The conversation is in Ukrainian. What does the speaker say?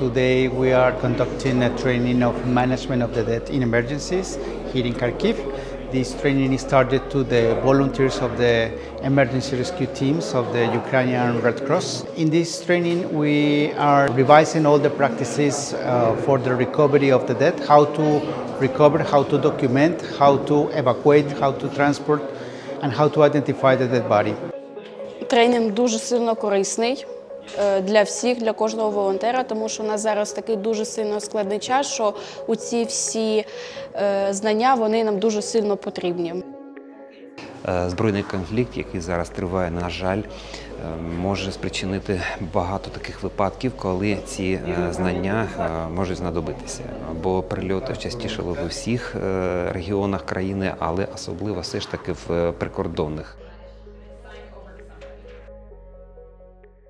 Today we are conducting a training of management of the dead in emergencies here in Kharkiv. This training is targeted to the volunteers of the emergency rescue teams of the Ukrainian Red Cross. In this training, we are revising all the practices uh, for the recovery of the dead, how to recover, how to document, how to evacuate, how to transport, and how to identify the dead body. Тренінг дуже сильно корисний е, для всіх, для кожного волонтера, тому що у нас зараз такий дуже сильно складний час, що у ці всі е, знання вони нам дуже сильно потрібні. Е, Збройний конфлікт, який зараз триває, на жаль, може спричинити багато таких випадків, коли ці знання можуть знадобитися. Бо прильоти частішали в усіх регіонах країни, але особливо все ж таки в прикордонних.